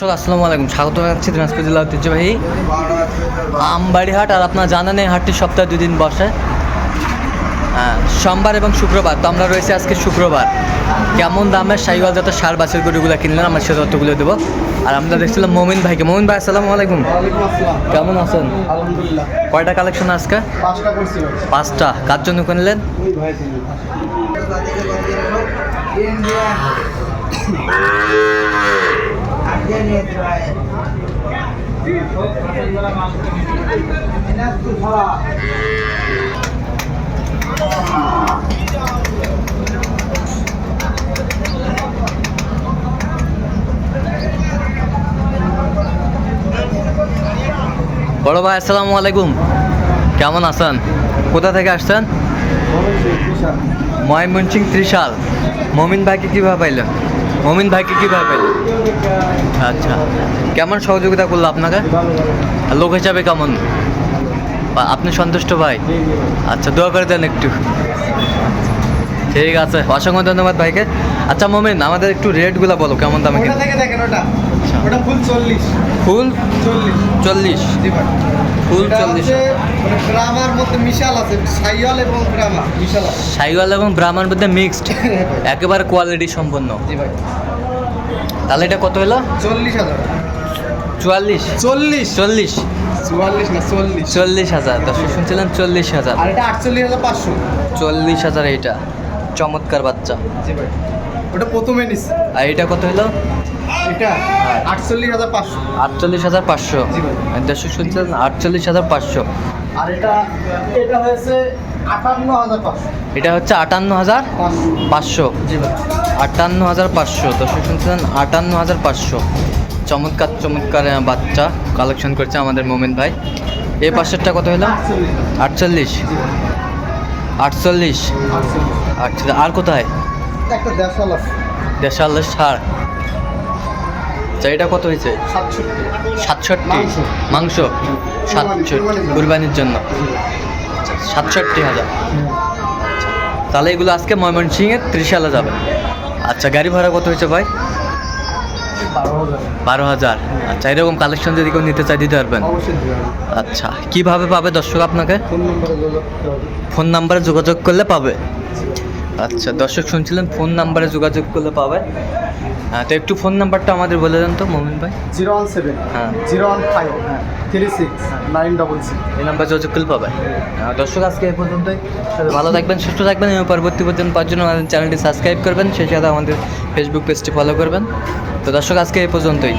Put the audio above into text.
দর্শক আসসালামু আলাইকুম। স্বাগত জানাচ্ছি দিনাজপুর জেলা ঐতিহ্যবাহী আমবাড়ি হাট আর আপনার জানেন এই হাটটি সপ্তাহে দুই দিন বসে। হ্যাঁ সোমবার এবং শুক্রবার, তো আমরা রয়েছে আজকে শুক্রবার। কেমন দামের সাইওয়াল যত সার বাসের গরুগুলো কিনলেন? আমরা সে তথ্যগুলো দেবো। আর আমরা দেখছিলাম মমিন ভাইকে। মমিন ভাই, আসসালামু আলাইকুম। কেমন আছেন? কয়টা কালেকশন আজকে? পাঁচটা। কার জন্য কিনলেন? বড় ভাই আসসালামু আলাইকুম। কেমন আছেন? কোথা থেকে আসছেন? ময়মনসিং ত্রিশাল। মমিন ভাইকে কীভাবে পাইলেন? মমিন ভাইকে কীভাবে আচ্ছা। কেমন সহযোগিতা করল আপনাকে? লোক হিসাবে কেমন? আপনি সন্তুষ্ট ভাই? আচ্ছা দোয়া করে দেন একটু। ঠিক আছে, অসংখ্য ধন্যবাদ ভাইকে। আচ্ছা মমিন, আমাদের একটু রেটগুলো বলো, কেমন দামে ওটা ফুল চল্লিশ। ফুল চল্লিশ। চল্লিশ। ফুল চল্লিশ। মানে মধ্যে মিশাল আছে সাইয়াল এবং গ্রামার মিশাল আছে। সাইওয়াল এবং ব্রাহ্মণ মধ্যে মিক্সড একেবারে কোয়ালিটি সম্পন্ন। জি ভাই। তাহলে এটা কত হলো? চল্লিশ হাজার। চুয়াল্লিশ। চল্লিশ। চল্লিশ। চুয়াল্লিশ না চল্লিশ। চল্লিশ হাজার। দর্শক শুনছিলেন চল্লিশ হাজার। আর এটা আটচল্লিশ হাজার পাঁচশো। চল্লিশ হাজার এইটা। চমৎকার বাচ্চা। জি ভাই। ওটা প্রথমে নিস আর এটা কত হলো? এটা আটচল্লিশ হাজার পাঁচশো। আটচল্লিশ হাজার পাঁচশো। দর্শক শুনছিলেন আটচল্লিশ হাজার পাঁচশো। আর এটা এটা হয়েছে আটান্ন হাজার পাঁচশো। এটা হচ্ছে আটান্ন হাজার পাঁচশো। আটান্ন হাজার পাঁচশো। দর্শক শুনছিলেন আটান্ন হাজার পাঁচশো। চমৎকার চমৎকার বাচ্চা কালেকশন করছে আমাদের মোমেন ভাই। এই পাশেরটা কত হলো? আটচল্লিশ। আটচল্লিশ। আটচল্লিশ। আর কোথায়? একটা দেশাল আছে। দেশাল সার। আচ্ছা এটা কত হয়েছে? সাতষট্টি। মাংস। সাতষট্টি। কুরবানির জন্য। আচ্ছা, সাতষট্টি হাজার। তাহলে এগুলো আজকে ময়মনসিংহে ত্রিশালে যাবে। আচ্ছা গাড়ি ভাড়া কত হয়েছে ভাই? বারো হাজার। আচ্ছা এরকম কালেকশন যদি কেউ নিতে চাই দিতে পারবেন। আচ্ছা কীভাবে পাবে দর্শক আপনাকে? ফোন নাম্বারে যোগাযোগ করলে পাবে। আচ্ছা দর্শক শুনছিলেন ফোন নাম্বারে যোগাযোগ করলে পাবে। হ্যাঁ তো একটু ফোন নাম্বারটা আমাদের বলে দেন তো মোমিন ভাই। জিরো ওয়ান সেভেন হ্যাঁ। জিরো ওয়ান ফাইভ হ্যাঁ three six nine double six. এই নাম্বার যোগাযোগ করলে পাবে। আহ, দর্শক আজকে এই পর্যন্তই। ভালো থাকবেন সুস্থ থাকবেন এবং পরবর্তী পর্যন্ত পাওয়ার জন্য আমাদের চ্যানেলটি সাবস্ক্রাইব করবেন সেই সাথে আমাদের ফেসবুক পেজটি ফলো করবেন। তো দর্শক আজকে এই পর্যন্তই।